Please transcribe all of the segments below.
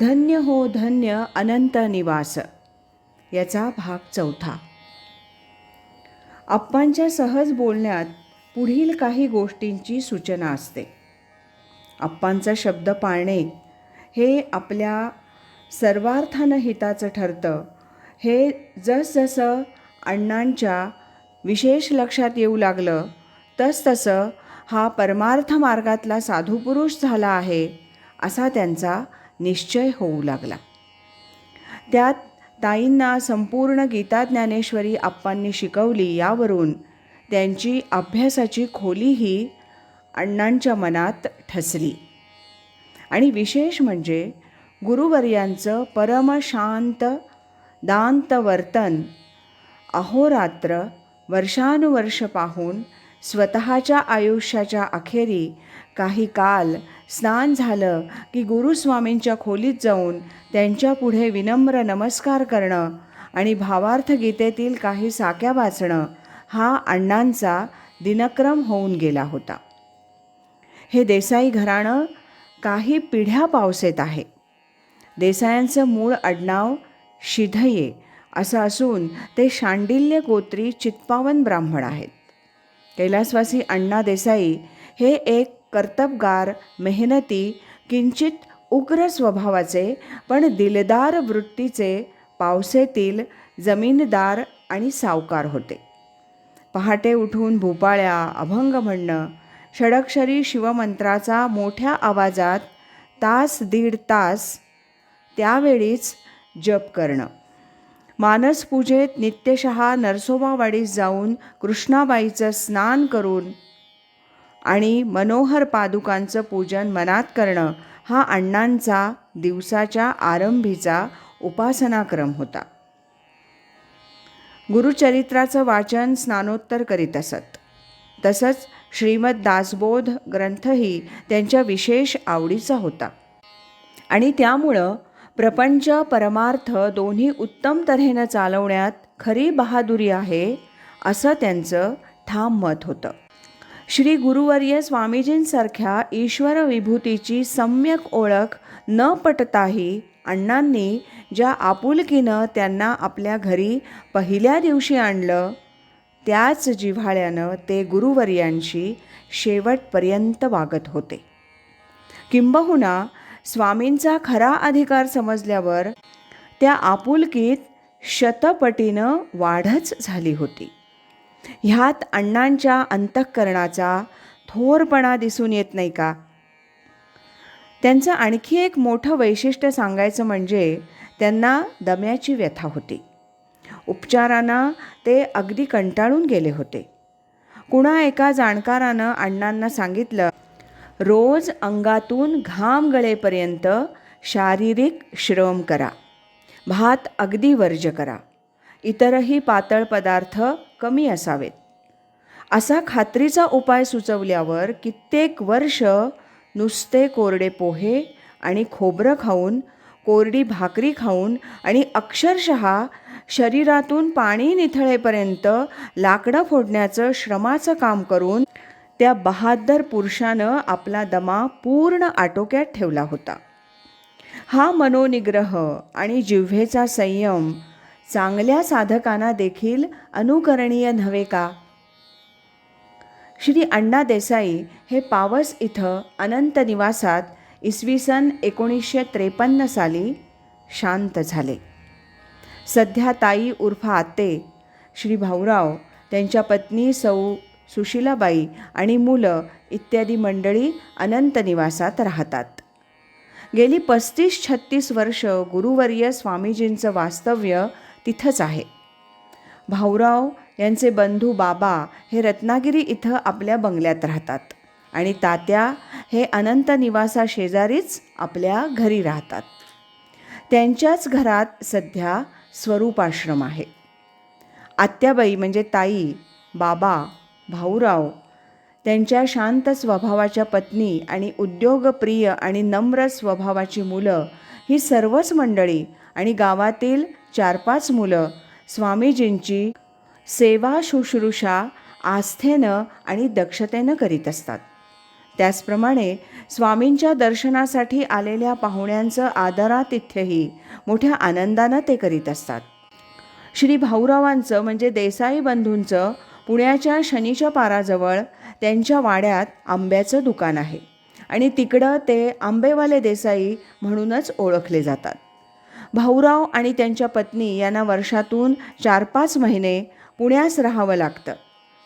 धन्य हो धन्य अनंत निवास. याचा भाग चौथा. अप्पांच्या सहज बोलण्यात पुढील काही गोष्टींची सूचना असते. आप्पांचा शब्द पाळणे हे आपल्या सर्वार्थानं हिताचं ठरतं. हे जसजसं अण्णांच्या विशेष लक्षात येऊ लागलं तसतसं हा परमार्थ मार्गातला साधुपुरुष झाला आहे असा त्यांचा निश्चय होऊ लागला. त्यात ताईंना संपूर्ण गीता ज्ञानेश्वरी आप्पांनी शिकवली यावरून त्यांची अभ्यासाची खोलीही अण्णांच्या मनात ठसली. आणि विशेष म्हणजे गुरुवर्यांचं परमशांत दांत वर्तन अहोरात्र वर्षानुवर्ष पाहून स्वतःच्या आयुष्याच्या अखेरी काही काल स्नान झालं की गुरुस्वामींच्या खोलीत जाऊन त्यांच्यापुढे विनम्र नमस्कार करणं आणि भावार्थ गीतेतील काही साक्या वाचणं हा अण्णांचा दिनक्रम होऊन गेला होता. हे देसाई घराणं काही पिढ्या पावसेत आहे. देसायांचं मूळ आडनाव शिधये असं असून ते शांडिल्य गोत्री चित्पावन ब्राह्मण आहेत. कैलासवासी अण्णा देसाई हे एक कर्तबगार मेहनती किंचित उग्र स्वभावाचे पण दिलदार वृत्तीचे पावसेतील जमीनदार आणि सावकार होते. पहाटे उठून भोपाळ्या अभंग म्हणणं षडक्षरी शिवमंत्राचा मोठ्या आवाजात तास दीड तास त्यावेळीच जप करणं. मानसपूजेत नित्यशः नरसोबावाडीस जाऊन कृष्णाबाईचं स्नान करून आणि मनोहर पादुकांचं पूजन मनात करणं हा अण्णांचा दिवसाच्या आरंभीचा उपासनाक्रम होता. गुरुचरित्राचं वाचन स्नानोत्तर करीत असत. तसंच श्रीमद दासबोध ग्रंथही त्यांच्या विशेष आवडीचा होता. आणि त्यामुळं प्रपंच परमार्थ दोन्ही उत्तम तऱ्हेनं चालवण्यात खरी बहादुरी आहे असं त्यांचं ठाम मत होतं. श्री गुरुवर्य स्वामीजींसारख्या ईश्वर विभूतीची सम्यक ओळख न पटताही अण्णांनी ज्या आपुलकीनं त्यांना आपल्या घरी पहिल्या दिवशी आणलं त्याच जिव्हाळ्यानं ते गुरुवर्यांशी शेवटपर्यंत वागत होते. किंबहुना स्वामींचा खरा अधिकार समजल्यावर त्या आपुलकीत शतपटीनं वाढच झाली होती. ह्यात अण्णांच्या अंतःकरणाचा थोरपणा दिसून येत नाही का? त्यांचं आणखी एक मोठं वैशिष्ट्य सांगायचं म्हणजे त्यांना दम्याची व्यथा होती. उपचारांना ते अगदी कंटाळून गेले होते. कुणा एका जाणकारानं अण्णांना सांगितलं रोज अंगातून घाम गळेपर्यंत शारीरिक श्रम करा. भात अगदी वर्ज करा. इतरही पातळ पदार्थ कमी असावेत. असा खात्रीचा उपाय सुचवल्यावर कित्येक वर्ष नुसते कोरडे पोहे आणि खोबरं खाऊन कोरडी भाकरी खाऊन आणि अक्षरशः शरीरातून पाणी निथळेपर्यंत लाकडं फोडण्याचं श्रमाचं काम करून त्या बहादर पुरुषानं आपला दमा पूर्ण आटोक्यात ठेवला होता. हा मनोनिग्रह आणि जिव्हेचा संयम चांगल्या साधकांना देखील अनुकरणीय नव्हे का? श्री अण्णा देसाई हे पावस इथं अनंत निवासात इसवी सन एकोणीसशे त्रेपन्न साली शांत झाले. सध्या ताई उर्फ आते श्री भाऊराव त्यांच्या पत्नी सौ सुशिलाबाई आणि मुलं इत्यादी मंडळी अनंत निवासात राहतात. गेली पस्तीस छत्तीस वर्ष गुरुवर्य स्वामीजींचं वास्तव्य तिथंच आहे. भाऊराव यांचे बंधू बाबा हे रत्नागिरी इथं आपल्या बंगल्यात राहतात आणि तात्या हे अनंत निवासा शेजारीच आपल्या घरी राहतात. त्यांच्याच घरात सध्या स्वरूपाश्रम आहे. आत्याबाई म्हणजे ताई बाबा भाऊराव. त्यांच्या शांत स्वभावाच्या पत्नी आणि उद्योगप्रिय आणि नम्र स्वभावाची मुलं ही सर्वच मंडळी आणि गावातील चार पाच मुलं स्वामीजींची सेवा शुश्रूषा आस्थेनं आणि दक्षतेनं करीत असतात. त्याचप्रमाणे स्वामींच्या दर्शनासाठी आलेल्या पाहुण्यांचं आदरातिथ्यही मोठ्या आनंदानं ते करीत असतात. श्री भाऊरावांचं म्हणजे देसाई बंधूंचं पुण्याच्या शनीच्या पाराजवळ त्यांच्या वाड्यात आंब्याचं दुकान आहे. आणि तिकडं ते आंबेवाले देसाई म्हणूनच ओळखले जातात. भाऊराव आणि त्यांच्या पत्नी यांना वर्षातून चार पाच महिने पुण्यास राहावं लागतं.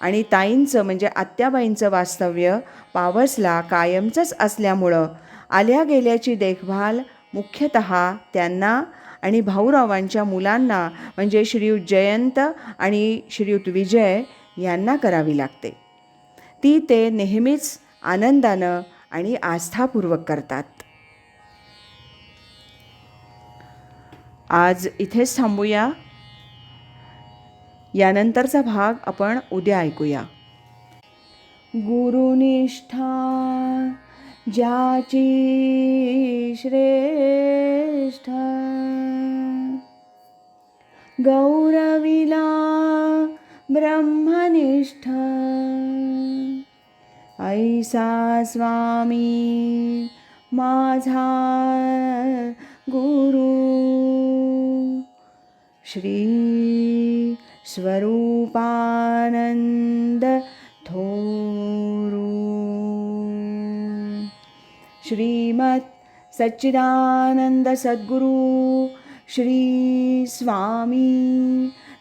आणि ताईंचं म्हणजे आत्याबाईंचं वास्तव्य पावसला कायमचंच असल्यामुळं आल्या गेल्याची देखभाल मुख्यतः त्यांना आणि भाऊरावांच्या मुलांना म्हणजे श्रीयुत जयंत आणि श्रीयुत विजय यांना करावी लागते. ती ते नेहमीच आनंदानं आणि आस्थापूर्वक करतात. आज इथेच थांबूया. यानंतरचा भाग आपण उद्या ऐकूया. गुरुनिष्ठा ज्याची श्रेष्ठ गौरविला ब्रह्मनिष्ठ। ऐसा स्वामी माझा गुरु। श्री स्वरूपानंद थोरु। श्रीमत् सच्चिदानंद सद्गुरु। श्री स्वामी